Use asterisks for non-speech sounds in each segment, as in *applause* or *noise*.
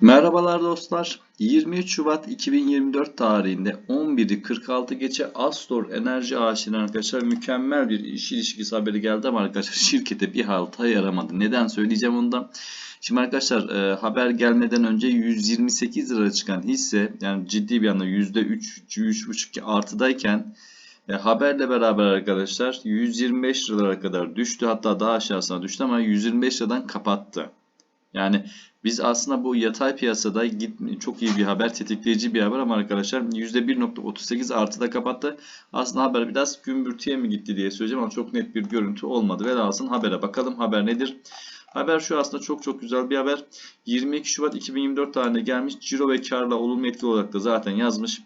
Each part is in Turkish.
Merhabalar dostlar. 23 Şubat 2024 tarihinde 11'i 46 geçe Astor Enerji AŞ'nin arkadaşlar mükemmel bir iş ilişkisi haberi geldi ama arkadaşlar *laughs* şirkete bir halta yaramadı. Neden söyleyeceğim ondan. Şimdi arkadaşlar e, haber gelmeden önce 128 lira çıkan hisse yani ciddi bir anda %3 3,5 artıdayken e, haberle beraber arkadaşlar 125 liralara kadar düştü. Hatta daha aşağısına düştü ama 125 liradan kapattı. Yani biz aslında bu yatay piyasada git- çok iyi bir haber, tetikleyici bir haber ama arkadaşlar %1.38 artıda kapattı. Aslında haber biraz gümbürtüye mi gitti diye söyleyeceğim ama çok net bir görüntü olmadı. Velhasıl habere bakalım. Haber nedir? Haber şu aslında çok çok güzel bir haber. 22 Şubat 2024 tarihinde gelmiş. Ciro ve karla olumlu etkili olarak da zaten yazmış.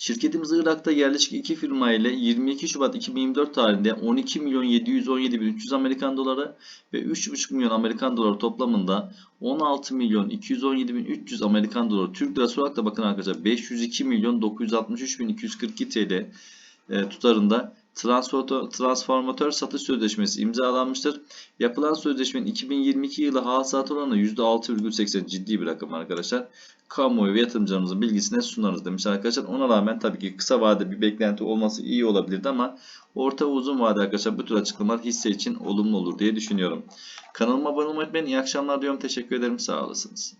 Şirketimiz Irak'ta yerleşik iki firma ile 22 Şubat 2024 tarihinde 12 milyon 717 bin 300 Amerikan doları ve 3,5 milyon Amerikan doları toplamında 16 milyon 217 bin 300 Amerikan doları. Türk lirası olarak da bakın arkadaşlar 502 milyon 963 bin 242 TL e, tutarında transformatör, satış sözleşmesi imzalanmıştır. Yapılan sözleşmenin 2022 yılı hasılat oranı %6,80 ciddi bir rakam arkadaşlar. Kamuoyu ve yatırımcılarımızın bilgisine sunarız demiş arkadaşlar. Ona rağmen tabii ki kısa vade bir beklenti olması iyi olabilirdi ama orta ve uzun vade arkadaşlar bu tür açıklamalar hisse için olumlu olur diye düşünüyorum. Kanalıma abone olmayı unutmayın. İyi akşamlar diyorum. Teşekkür ederim. Sağ olasınız.